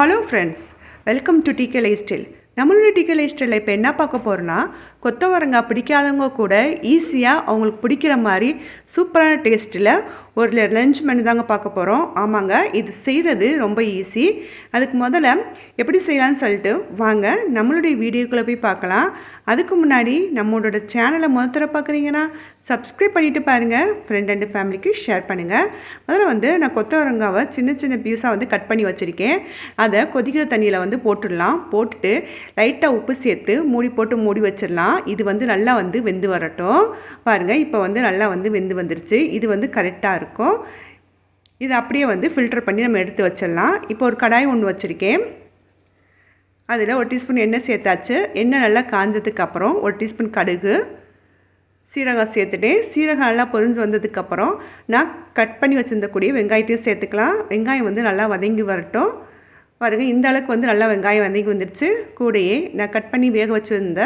Hello friends welcome to DK lifestyle நம்மளோட DK life ஸ்டைலில் இப்போ என்ன பார்க்க போகிறோன்னா கொத்தவரங்காய் பிடிக்காதவங்க கூட ஈஸியாக அவங்களுக்கு பிடிக்கிற மாதிரி சூப்பரான டேஸ்ட்டில் ஒரு லஞ்ச் மெனு தாங்க பார்க்க போகிறோம் ஆமாங்க இது செய்கிறது ரொம்ப ஈஸி அதுக்கு முதல்ல எப்படி செய்யலாம்னு சொல்லிட்டு வாங்க நம்மளுடைய வீடியோக்குள்ளே போய் பார்க்கலாம். அதுக்கு முன்னாடி நம்மளோட சேனலை முதல்ல பார்க்குறீங்கன்னா சப்ஸ்கிரைப் பண்ணிவிட்டு பாருங்கள் ஃப்ரெண்ட் அண்டு ஃபேமிலிக்கு ஷேர் பண்ணுங்கள் முதல்ல வந்து நான் கொத்தவரங்காவை சின்ன சின்ன பியூஸாக வந்து கட் பண்ணி வச்சுருக்கேன். அதை கொதிக்கிற தண்ணியில் வந்து போட்டுடலாம். போட்டுட்டு லைட்டாக உப்பு சேர்த்து மூடி போட்டு மூடி வச்சிடலாம். இது வந்து நல்லா வந்து வெந்து வரட்டும். பாருங்கள் இப்போ வந்து நல்லா வந்து வெந்து வந்துருச்சு. இது வந்து கரெக்டாக இருக்கும். இது அப்படியே வந்து ஃபில்டர் பண்ணி நம்ம எடுத்து வச்சிடலாம். இப்போ ஒரு கடாய் ஒன்று வச்சுருக்கேன். அதில் ஒரு டீஸ்பூன் எண்ணெய் சேர்த்தாச்சு. எண்ணெய் நல்லா காஞ்சதுக்கு அப்புறம் ஒரு டீஸ்பூன் கடுகு சீரகம் சேர்த்துட்டேன். சீரகம் நல்லா பொரிஞ்சு வந்ததுக்கப்புறம் நான் கட் பண்ணி வச்சுருந்தக்கூடிய வெங்காயத்தையும் சேர்த்துக்கலாம். வெங்காயம் வந்து நல்லா வதங்கி வரட்டும். பாருங்கள் இந்த அளவுக்கு வந்து நல்லா வெங்காயம் வதங்கி வந்துடுச்சு கூடையே நான் கட் பண்ணி வேக வச்சுருந்த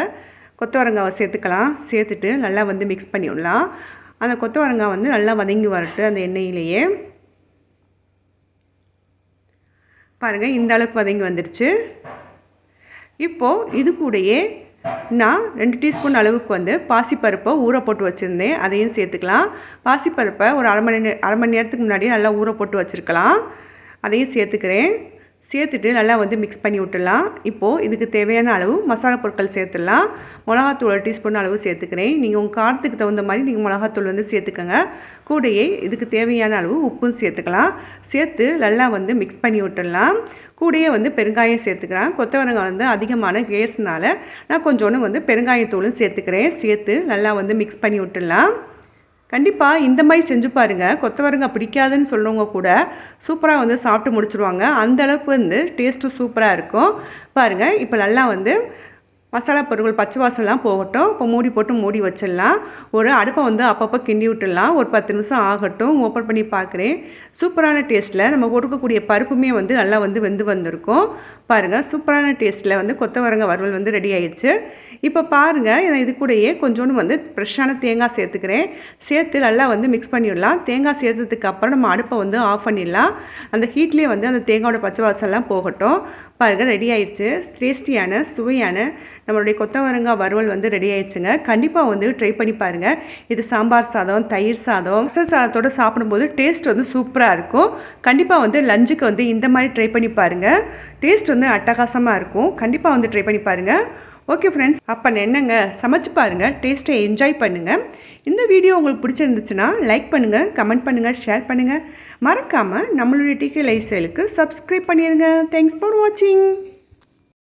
கொத்தவரங்காவை சேர்த்துக்கலாம். சேர்த்துட்டு நல்லா வந்து மிக்ஸ் பண்ணி விடலாம் அந்த கொத்தவரங்காய் வந்து நல்லா வதங்கி வரட்டு அந்த எண்ணெயிலேயே. பாருங்கள் இந்த அளவுக்கு வதங்கி வந்துடுச்சு இப்போது இது கூடயே நான் ரெண்டு டீஸ்பூன் அளவுக்கு வந்து பாசிப்பருப்பை ஊற போட்டு வச்சுருந்தேன். அதையும் சேர்த்துக்கலாம். பாசிப்பருப்பை ஒரு அரை மணி அரை மணி நேரத்துக்கு முன்னாடியே நல்லா ஊற போட்டு வச்சுருக்கலாம். அதையும் சேர்த்துக்கிறேன். சேர்த்துட்டு நல்லா வந்து மிக்ஸ் பண்ணி விட்டுடலாம். இப்போது இதுக்கு தேவையான அளவு மசாலா பொருட்கள் சேர்த்துடலாம். மிளகாத்தூள் டீஸ்பூன் அளவு சேர்த்துக்கிறேன். நீங்கள் உங்கள் காரத்துக்கு தகுந்த மாதிரி நீங்கள் மிளகாத்தூள் வந்து சேர்த்துக்கோங்க. கூடையே இதுக்கு தேவையான அளவு உப்பும் சேர்த்துக்கலாம். சேர்த்து நல்லா வந்து மிக்ஸ் பண்ணி விட்டுடலாம். கூடயே வந்து பெருங்காயம் சேர்த்துக்கிறேன் கொத்தவரங்காய் வந்து அதிகமான கேஸ்னால் நான் கொஞ்சோண்டு வந்து பெருங்காயத்தூளும் சேர்த்துக்கிறேன். சேர்த்து நல்லா வந்து மிக்ஸ் பண்ணி விட்டுடலாம். கண்டிப்பாக இந்த மாதிரி செஞ்சு பாருங்கள் கொத்தவரங்காய் பிடிக்காதுன்னு சொல்கிறவங்க கூட சூப்பராக வந்து சாப்பிட்டு முடிச்சுருவாங்க. அந்தளவுக்கு வந்து டேஸ்ட்டும் சூப்பராக இருக்கும். பாருங்கள் இப்போ நல்லா வந்து மசாலா பொருட்கள் பச்சை வாசலாம் போகட்டும். இப்போ மூடி போட்டு மூடி வச்சிடலாம். ஒரு அடுப்பை வந்து அப்பப்போ கிண்டி விட்டுடலாம். ஒரு பத்து நிமிஷம் ஆகட்டும். ஓப்பன் பண்ணி பார்க்குறேன். சூப்பரான டேஸ்ட்டில் நம்ம கொடுக்கக்கூடிய பருப்புமே வந்து நல்லா வந்து வெந்து வந்திருக்கும். பாருங்கள் சூப்பரான டேஸ்ட்டில் வந்து கொத்தவரங்க வறுவல் வந்து ரெடி ஆயிடுச்சு. இப்போ பாருங்கள் இது கூடயே கொஞ்சோண்டு வந்து ஃப்ரெஷ்ஷான தேங்காய் சேர்த்துக்கிறேன். சேர்த்து நல்லா வந்து மிக்ஸ் பண்ணிடலாம். தேங்காய் சேர்த்ததுக்கு அப்புறம் நம்ம அடுப்பை வந்து ஆஃப் பண்ணிடலாம். அந்த ஹீட்லேயே வந்து அந்த தேங்காயோட பச்சை வாசம்லாம் போகட்டும். பாருங்கள் ரெடி ஆயிடுச்சு. டேஸ்டியான சுவையான நம்மளுடைய கொத்தவரங்காய் வறுவல் வந்து ரெடி ஆயிடுச்சுங்க. கண்டிப்பாக வந்து ட்ரை பண்ணி பாருங்கள் இது சாம்பார் சாதம் தயிர் சாதம் சாதத்தோடு சாப்பிடும்போது டேஸ்ட் வந்து சூப்பராக இருக்கும். கண்டிப்பாக வந்து லஞ்சுக்கு வந்து இந்த மாதிரி ட்ரை பண்ணி பாருங்கள் டேஸ்ட் வந்து அட்டகாசமாக இருக்கும். கண்டிப்பாக வந்து ட்ரை பண்ணி பாருங்கள் ஓகே ஃப்ரெண்ட்ஸ் அப்போ என்னங்க? சமைச்சு பாருங்கள் டேஸ்ட்டை என்ஜாய் பண்ணுங்கள் இந்த வீடியோ உங்களுக்கு பிடிச்சிருந்துச்சுன்னா லைக் பண்ணுங்கள் கமெண்ட் பண்ணுங்கள் ஷேர் பண்ணுங்கள் மறக்காமல் நம்மளுடைய டிகே லைஃப் ஸ்டைலுக்கு சப்ஸ்கிரைப் பண்ணிடுங்க தேங்க்ஸ் ஃபார் வாட்சிங்